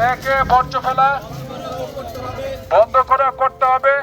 লেকে বর্জ্য ফেলা বন্ধ করে করতে হবে।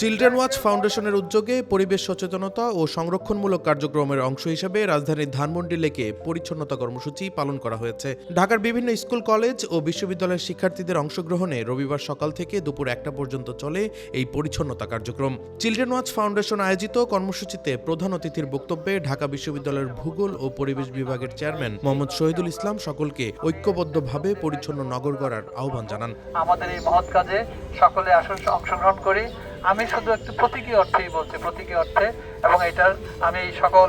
চিলড্রেন ওয়াচ ফাউন্ডেশনের উদ্যোগে পরিবেশ সচেতনতা ও সংরক্ষণমূলক কার্যক্রমের অংশ হিসেবে রাজধানীর ধানমন্ডি লেকে পরিচ্ছন্নতা কর্মসূচি পালন করা হয়েছে। ঢাকার বিভিন্ন স্কুল, কলেজ ও বিশ্ববিদ্যালয়ের শিক্ষার্থীদের অংশগ্রহণে রবিবার সকাল থেকে দুপুর একটা পর্যন্ত চলে এই পরিচ্ছন্নতা কার্যক্রম। চিলড্রেন ওয়াচ ফাউন্ডেশন আয়োজিত কর্মসূচিতে প্রধান অতিথির বক্তব্যে ঢাকা বিশ্ববিদ্যালয়ের ভূগোল ও পরিবেশ বিভাগের চেয়ারম্যান মোহাম্মদ শহীদুল ইসলাম সকলকে ঐক্যবদ্ধভাবে পরিচ্ছন্ন নগর গড়ার আহ্বান জানান। আমাদের এই মহৎ কাজে সকলে আসুন অংশগ্রহণ করি। আমি শুধু একটু প্রতীকী অর্থেই বলছি প্রতীকী অর্থে এবং এটার আমি সকল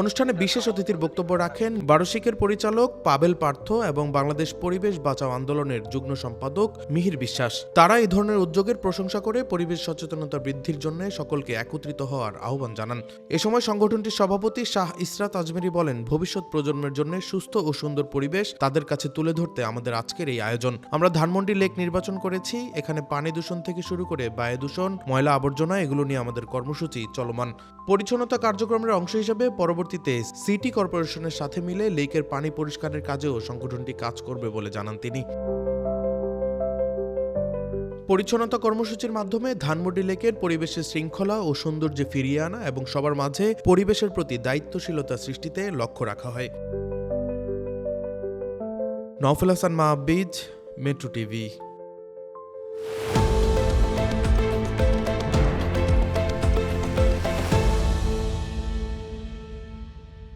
অনুষ্ঠানে বিশেষ অতিথির বক্তব্য রাখেন বারসিকের পরিচালক পাবেল পার্থ এবং বাংলাদেশ পরিবেশ বাঁচাও আন্দোলনের যুগ্ম সম্পাদক মিহির বিশ্বাস। তারা এই ধরনের উদ্যোগের প্রশংসা করে পরিবেশ সচেতনতা বৃদ্ধির জন্য সকলকে একত্রিত হওয়ার আহ্বান জানান। এ সময় সংগঠনটির সভাপতি শাহ ইসরাত আজমেরি বলেন, ভবিষ্যৎ প্রজন্মের জন্য সুস্থ ও সুন্দর পরিবেশ তাদের কাছে তুলে ধরতে আমাদের আজকের এই আয়োজন। আমরা ধানমন্ডি লেক নির্বাচন করেছি, এখানে পানি দূষণ থেকে শুরু করে বায়ু দূষণ, ময়লা আবর্জনা, এগুলো নিয়ে আমাদের কর্মসূচি চলমান। পরিচ্ছন্নতা কার্যক্রমের অংশ হিসেবে পরবর্তীতে সিটি কর্পোরেশনের সাথে মিলে লেকের পানি পরিষ্কারের কাজেও সংগঠনটি কাজ করবে বলে জানান তিনি। পরিচ্ছন্নতা কর্মসূচির মাধ্যমে ধানমন্ডি লেকের পরিবেশের শৃঙ্খলা ও সৌন্দর্যে ফিরিয়ে আনা এবং সবার মাঝে পরিবেশের প্রতি দায়িত্বশীলতা সৃষ্টিতে লক্ষ্য রাখা হয়। Naufel Hasan Mahbiz, Metro TV.